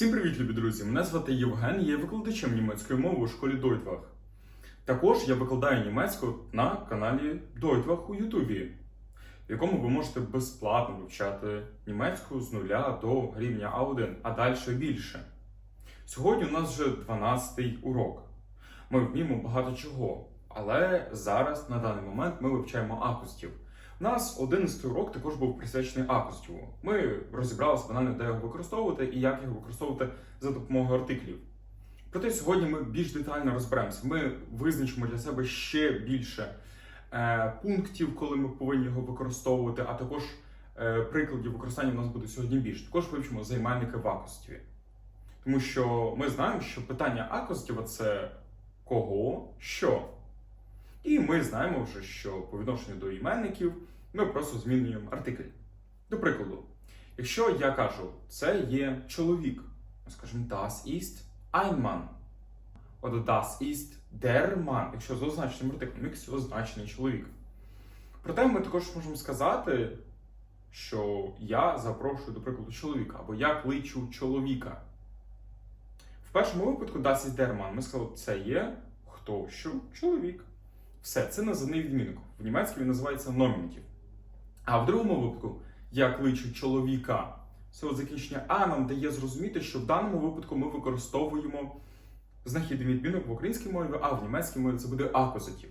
Всім привіт, любі друзі! Мене звати Євген, я є викладачем німецької мови у школі Дойтвах. Також я викладаю німецьку на каналі Дойтвах у Ютубі, в якому ви можете безплатно вивчати німецьку з нуля до рівня А1, а далі більше. Сьогодні у нас вже 12-й урок. Ми вміємо багато чого, але зараз на даний момент ми вивчаємо акустів. Нас 11 урок також був присвячений акустіву. Ми розібралися банально, де його використовувати і як його використовувати за допомогою артиклів. Проте сьогодні ми більш детально розберемося. Ми визначимо для себе ще більше е, пунктів, коли ми повинні його використовувати, а також е, прикладів використання у нас буде сьогодні більше. Також вивчимо займенники в акустіві. Тому що ми знаємо, що питання акустіва це кого, що. І ми знаємо вже, що по відношенню до іменників ми просто змінюємо артикль. До прикладу, якщо я кажу, це є чоловік, ми скажемо das ist ein Mann. От das ist der Mann, якщо з означеним артиклем, якщо означений чоловік. Проте ми також можемо сказати, що я запрошую, до прикладу, чоловіка, або я кличу чоловіка. В першому випадку das ist der Mann, ми сказали, це є хто що чоловік. Все, це називний відмінок. В німецькій він називається номінатив. А в другому випадку я кличу чоловіка. От закінчення А нам дає зрозуміти, що в даному випадку ми використовуємо знахідний відмінок в українській мові, а в німецькій мові це буде акузатив.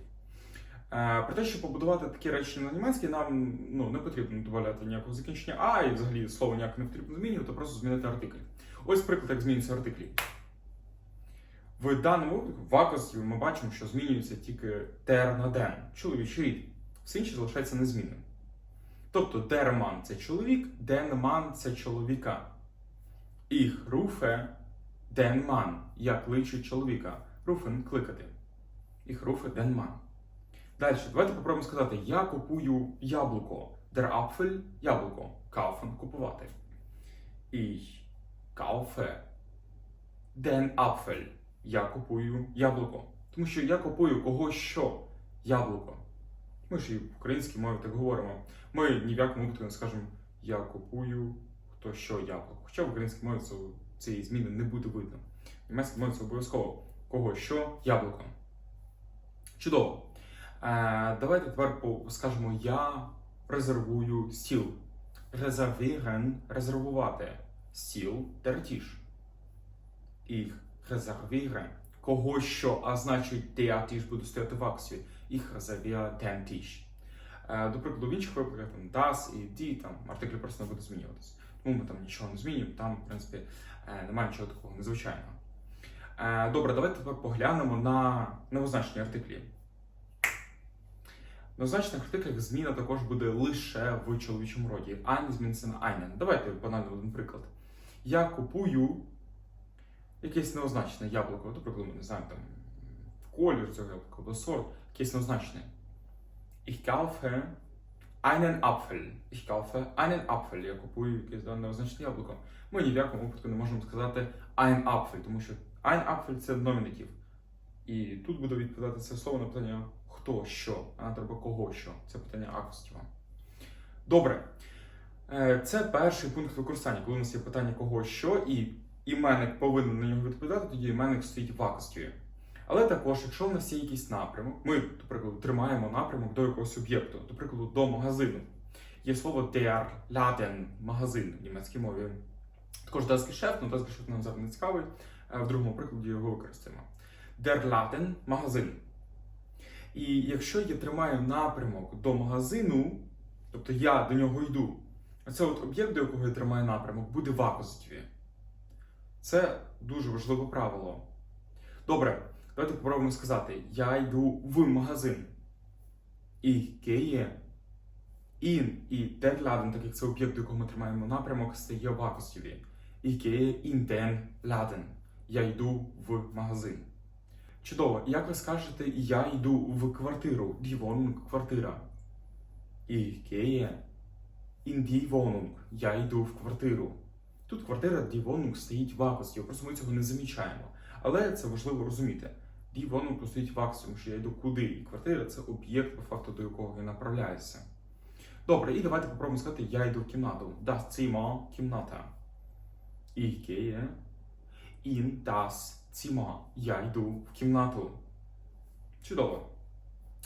Е, Про те, щоб побудувати такі речення на німецькій, нам ну, не потрібно додавати ніякого закінчення А, і взагалі слово ніяк не потрібно змінювати, просто змінити артикль. Ось приклад, як змінюються артиклі. В даному випадку в акузативі ми бачимо, що змінюється тільки тер на ден, чоловічий рід. Все інше залишається незмінним. Тобто дерман це чоловік, денман це чоловіка. Їх руфе денман. Я кличу чоловіка. Руфен кликати. Їх руфе денман. Далі, давайте попробуємо сказати: я купую яблуко. Der Apfel – яблуко. Kaufen – купувати. Ich kaufe den Apfel. Я купую яблуко. Тому що я купую кого що яблуко. Ми ж і в українській мові так говоримо. Ми ні в якому випадку не скажемо я купую хто що яблуко. Хоча в українській мові цієї зміни не буде видно. В німецькій мові це обов'язково кого що яблуко. Чудово. Е, давайте тепер скажемо я резервую стіл. Резервіген резервувати. Стіл Tisch. Ich reserviere. Кого що, а значить der Tisch буде стояти в акції. Ich reserviere den Tisch. До прикладу, в інших випадках там das і die, там артикль просто не буде змінюватися. Тому ми там нічого не змінюємо, там, в принципі, е, немає нічого такого незвичайного. Е, Добре, давайте тепер поглянемо на неозначені артиклі. В неозначених артиклях зміна також буде лише в чоловічому роді. Ein зміниться на einen. Давайте банально один приклад. Я купую якесь неозначене яблуко, до прикладу, ми не знаємо там колір цього яблука або сорт, якесь неозначене. Ich kaufe einen Apfel. Ich kaufe einen Apfel. Я купую якесь да, неозначене яблуко. Ми ні в якому випадку не можемо сказати ein Apfel, тому що ein Apfel це номінатив. І тут буде відповідати це слово на питання хто що, а не треба кого що. Це питання акустіва. Добре. Е, Це перший пункт використання, коли у нас є питання кого що, і іменник повинен на нього відповідати, тоді іменник стоїть в акустіві. Але також, якщо в нас є якийсь напрямок, ми, до прикладу, тримаємо напрямок до якогось об'єкту, до до магазину. Є слово der Laden, магазин в німецькій мові. Також Geschäft, але Geschäft нам зараз не цікавий. е, В другому прикладі його використаємо. Der Laden – магазин. І якщо я тримаю напрямок до магазину, тобто я до нього йду, оце от об'єкт, до якого я тримаю напрямок, буде в акузативі. Це дуже важливе правило. Добре, давайте попробуємо сказати: я йду в магазин. Ich gehe in і der Laden, так як це об'єкт, до якого ми тримаємо напрямок, стає в акустіві. Ich gehe in den Laden. Я йду в магазин. Чудово. Як ви скажете, я йду в квартиру? Die Wohnung – квартира. Ich gehe in die Wohnung. Я йду в квартиру. Тут квартира Die стоїть в акусті, просто ми цього не замічаємо. Але це важливо розуміти. Die стоїть в акусті, тому що я йду куди. І квартира це об'єкт, по факту, до якого я направляюся. Добре, і давайте попробуємо сказати, я йду в кімнату. Das Zimmer – кімната. Ich gehe in das Zimmer. Я йду в кімнату. Чудово.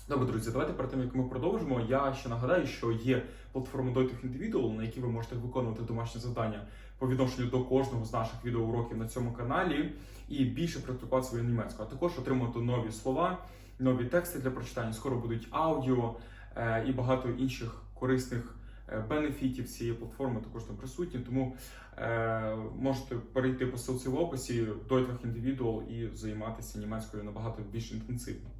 Добре, друзі, давайте перед тим, як ми продовжимо, я ще нагадаю, що є платформа Doitech Individual, на якій ви можете виконувати домашні завдання по відношенню до кожного з наших відеоуроків на цьому каналі і більше практикувати свою німецьку, а також отримати нові слова, нові тексти для прочитання. Скоро будуть аудіо е, і багато інших корисних е, бенефітів цієї платформи також там присутні. Тому е, можете перейти по ссылці в описі Doitech Individual і займатися німецькою набагато більш інтенсивно.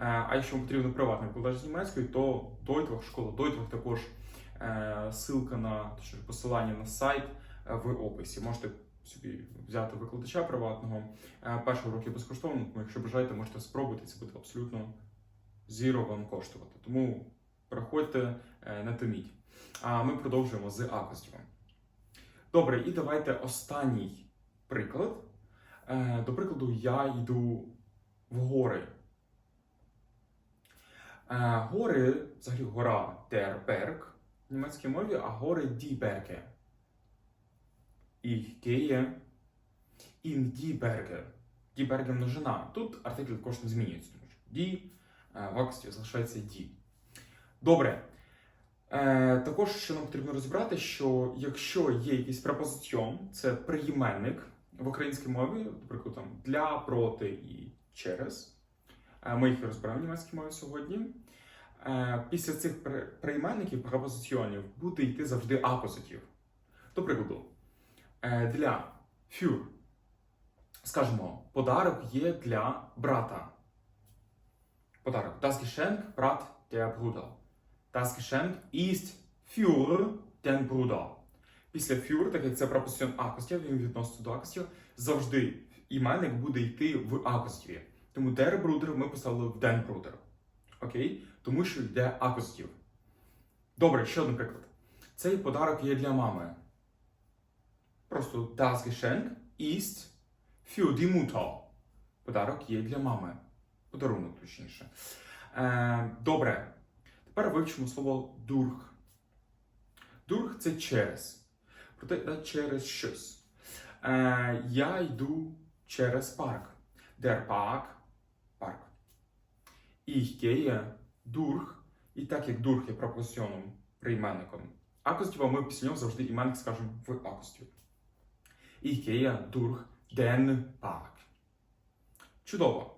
Е, А якщо вам потрібен приватний викладач з німецької, то Дойтвах, школа Дойтвах також е, ссылка на точніше, посилання на сайт в описі. Можете собі взяти викладача приватного. Е, Перші уроки безкоштовно, тому якщо бажаєте, можете спробувати, це буде абсолютно зіро вам коштувати. Тому приходьте, не томіть. А ми продовжуємо з акостів. Добре, і давайте останній приклад. Е, До прикладу, я йду в гори. Е, Гори, взагалі гора der в німецькій мові, а гори Berge. Ich gehe in die Berge. Die Berge множина. Тут артикль не змінюється, тому що die е, в акції залишається die. Добре. Е, також що нам потрібно розібрати, що якщо є якийсь препозиціон, це прийменник в українській мові, наприклад, там для, проти і через. Е, Ми їх і розберемо в німецькій мові сьогодні. Е, Після цих при- прийменників препозиціонів буде йти завжди апозитив. До прикладу, для für. Скажемо, подарок є для брата. Подарок. Das Geschenk Brat der Bruder. Das Geschenk ist für den Bruder. Після für, так як це препозиціон акостів, він відноситься до акостів, завжди іменник буде йти в акостіві. Тому der Bruder ми поставили в den Bruder. Окей? Тому що йде акустів. Добре, ще один приклад. Цей подарок є для мами. Просто das Geschenk ist für die Mutter. Подарок є для мами. Подарунок, точніше. Добре. Тепер вивчимо слово durch. Durch – це через. Проте через щось. Я йду через парк. Der Park – парк. Ich gehe durch, і так як durch є пропозиціоном прийменником акустіва, ми після нього завжди іменник скажемо в акустів. Gehe durch den Park. Чудово.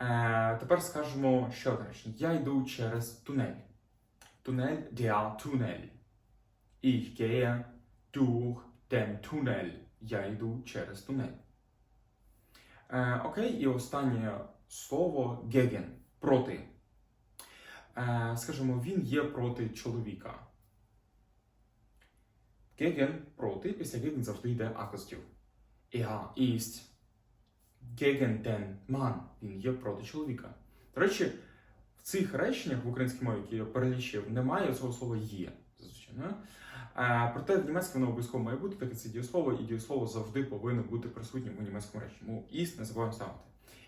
Е, тепер скажемо ще одне. Я йду через тунель. Тунель der Tunnel. Ich gehe durch Tunnel. Я йду через тунель. Е, окей, і останнє слово gegen – проти. Е, скажімо, він є проти чоловіка. Gegen – проти, після gegen завжди йде акустів. Er ist gegen den Mann. Він є проти чоловіка. До речі, в цих реченнях в українській мові, які я перелічив, немає цього слова є. Зазвичай, не? Е, проте в німецькій воно обов'язково має бути, так як це дієслово, і дієслово завжди повинно бути присутнім у німецькому реченні. Тому ist не забуваємо ставити.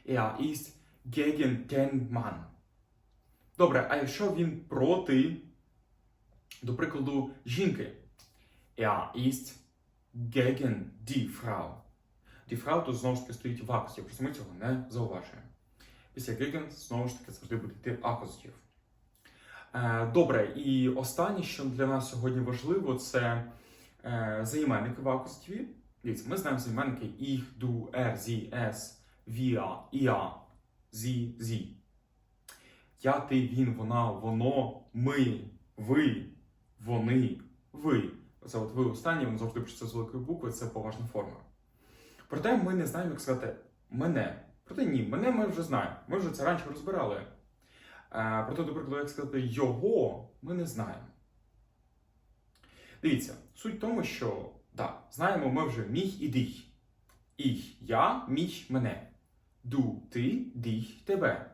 Er ist gegen den Mann. Добре, а якщо він проти, до прикладу, жінки? Er ist gegen die Frau. Die Frau тут знову ж таки стоїть в акусі, просто ми цього не зауважуємо. Після gegen знову ж таки завжди буде йти акусів. Е, Добре, і останнє, що для нас сьогодні важливо, це е, займенники в акустіві. Дивіться, ми знаємо займенники ich, du, er, sie, es, wir, ihr, sie, sie. Я, ти, він, вона, воно, ми, ви, вони, ви. Оце от ви останнє, воно завжди пишеться з великої букви, це поважна форма. Проте ми не знаємо, як сказати мене. Проте ні, мене ми вже знаємо. Ми вже це раніше розбирали. Е, Проте, до прикладу, як сказати його, ми не знаємо. Дивіться, суть в тому, що так, знаємо ми вже міх і дих. Ich – я, міх мене. Du – ти, дих тебе.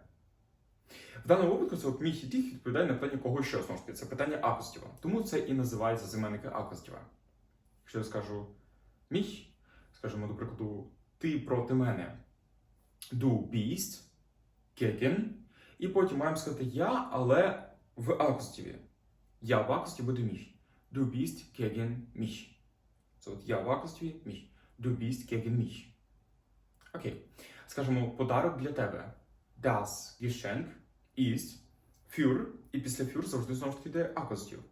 В даному випадку це і дих відповідає на питання кого що знову ж таки. Це питання акостіва. Тому це і називається займенники акостіва. Якщо я скажу міх, скажімо, до прикладу, ти проти мене. Du bist gegen. І потім маємо сказати я, але в акустіві. Я в акустіві буду міх. Du bist gegen mich. Це от я в акустіві міх. du bist gegen mich. Окей. Скажемо, подарок для тебе. Das Geschenk ist für, і після für завжди знову ж таки йде акузатив.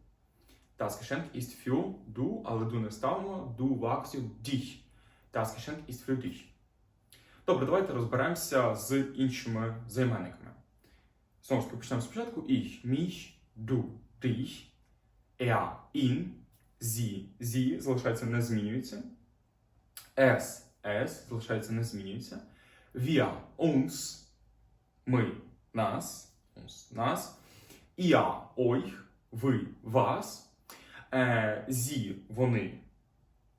Das Geschenk ist für du, але du не ставимо, du в dich. Das Geschenk ist für dich. Добре, давайте розберемося з іншими займенниками. Знову ж таки, почнемо спочатку. Ich, mich, du, dich, er, ihn, sie, sie залишається не змінюється. Es, es залишається не змінюється. Wir, uns, ми, нас, нас. Ihr, euch, ви, вас. Е, зі, вони,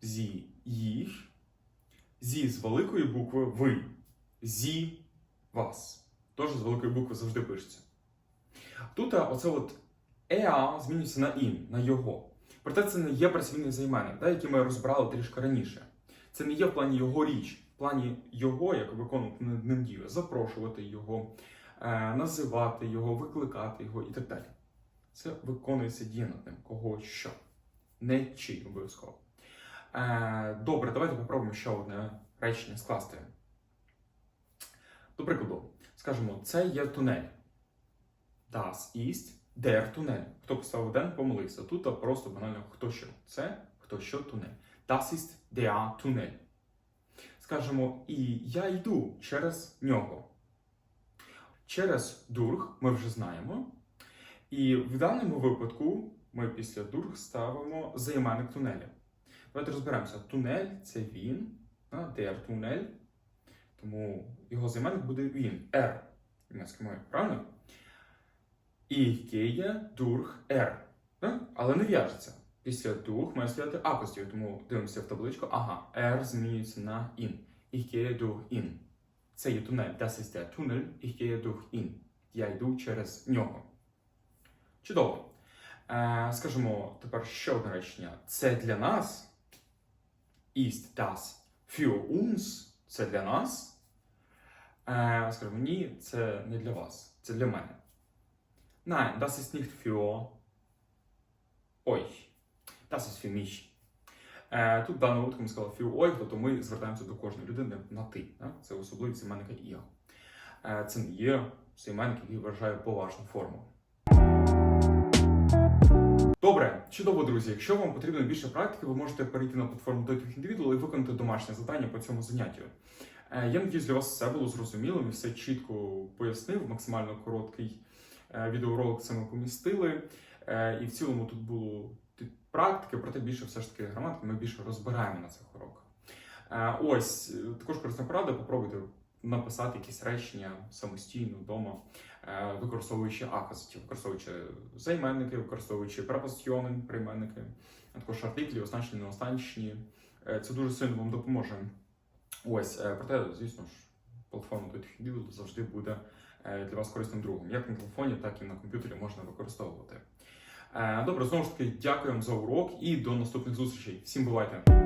зі, їх. Зі з великої букви ви. Зі вас. Тож з великої букви завжди пишеться. Тут оце от еа змінюється на ін, на його. Проте це не є працівний займенник, який ми розбирали трішки раніше. Це не є в плані його річ, в плані його, як виконувати над ним дію, запрошувати його, е, називати його, викликати його і так далі. Це виконується дія над ним, кого що. Не чи обов'язково. Е, добре, давайте попробуємо ще одне речення скласти. До прикладу, скажемо, це є тунель. Das ist der тунель. Хто поставив ден, помилився. Тут просто банально хто що. Це хто що тунель. Das ist der тунель. Скажемо, і я йду через нього. Через дург ми вже знаємо. І в даному випадку ми після дург ставимо займенник тунеля. Давайте розберемося. Тунель це він, der тунель. Тому його займенник буде він. R. Німецькою мовою, правильно? І gehe durch R. Да? Але не в'яжеться. Після дух має стояти апостів, тому дивимося в табличку. Ага, R змінюється на in. Ich gehe durch in. Це є тунель. Das ist der Tunnel. Ich gehe durch ihn. Я йду через нього. Чудово. Е, скажімо тепер ще одне речення. Це для нас. Ist das für uns? Це для нас. Е, скажімо, ні, це не для вас. Це для мене. Nein, das ist nicht für euch. Das ist für mich. Тут в даному випадку ми сказали für euch, тобто ми звертаємося до кожної людини на ти. Це особливість іменника «ihr». Е, це не є іменник, який виражає поважну форму. Добре, чудово, друзі. Якщо вам потрібно більше практики, ви можете перейти на платформу Toytech Individual і виконати домашнє завдання по цьому заняттю. Е, Я надіюсь, для вас все було зрозуміло, і все чітко пояснив. Максимально короткий е, відеоролик це ми помістили. І в цілому тут було практики, проте більше все ж таки граматики ми більше розбираємо на цих уроках. Е, Ось також корисна порада, попробуйте написати якісь речення самостійно вдома, е, використовуючи аказитів, використовуючи займенники, використовуючи препозиціони, прийменники, а також артиклі, означені, неозначені. Е, Це дуже сильно вам допоможе. Ось, проте, звісно ж, платформа Toytech завжди буде для вас корисним другом. Як на телефоні, так і на комп'ютері можна використовувати. Е, Добре, знову ж таки, дякуємо за урок і до наступних зустрічей. Всім бувайте!